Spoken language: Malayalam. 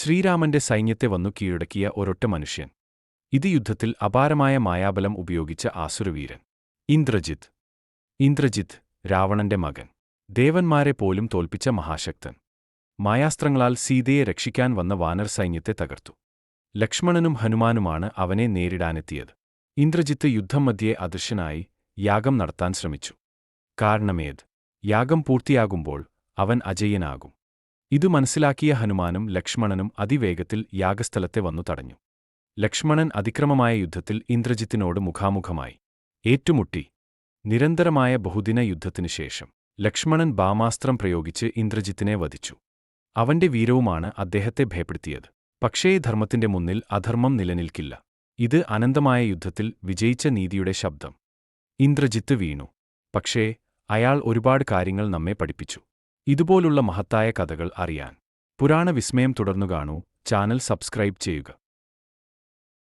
ശ്രീരാമന്റെ സൈന്യത്തെ വന്നു കീഴടക്കിയ ഒരൊറ്റ മനുഷ്യൻ. ഇത് യുദ്ധത്തിൽ അപാരമായ മായാബലം ഉപയോഗിച്ച ആസുരവീരൻ. ഇന്ദ്രജിത്ത്. ഇന്ദ്രജിത്ത് രാവണന്റെ മകൻ. ദേവന്മാരെ പോലും തോൽപ്പിച്ച മഹാശക്തൻ. മായാസ്ത്രങ്ങളാൽ സീതയെ രക്ഷിക്കാൻ വന്ന വാനർ സൈന്യത്തെ തകർത്തു. ലക്ഷ്മണനും ഹനുമാനുമാണ് അവനെ നേരിടാനെത്തിയത്. ഇന്ദ്രജിത്ത് യുദ്ധം മധ്യേ അദൃശ്യനായി യാഗം നടത്താൻ ശ്രമിച്ചു. കാരണമേത്? യാഗം പൂർത്തിയാകുമ്പോൾ അവൻ അജയ്യനാകും ഇതു മനസ്സിലാക്കിയ ഹനുമാനും ലക്ഷ്മണനും അതിവേഗത്തിൽ യാഗസ്ഥലത്തെ വന്നു തടഞ്ഞു. ലക്ഷ്മണൻ അതിക്രമമായ യുദ്ധത്തിൽ ഇന്ദ്രജിത്തിനോട് മുഖാമുഖമായി. ഏറ്റുമുട്ടി. നിരന്തരമായ ബഹുദിന യുദ്ധത്തിനു ശേഷം ലക്ഷ്മണൻ ബാമാസ്ത്രം പ്രയോഗിച്ച് ഇന്ദ്രജിത്തിനെ വധിച്ചു. അവന്റെ വീരവുമാണ് അദ്ദേഹത്തെ ഭയപ്പെടുത്തിയത്. പക്ഷേ ധർമ്മത്തിന്റെ മുന്നിൽ അധർമ്മം നിലനിൽക്കില്ല. ഇത് അനന്തമായ യുദ്ധത്തിൽ വിജയിച്ച നീതിയുടെ ശബ്ദം. ഇന്ദ്രജിത്ത് വീണു. പക്ഷേ അയാൾ ഒരുപാട് കാര്യങ്ങൾ നമ്മെ പഠിപ്പിച്ചു. ഇതുപോലുള്ള മഹത്തായ കഥകൾ അറിയാൻ പുരാണ വിസ്മയം തുടർന്നു കാണൂ. ചാനൽ സബ്സ്ക്രൈബ് ചെയ്യുക.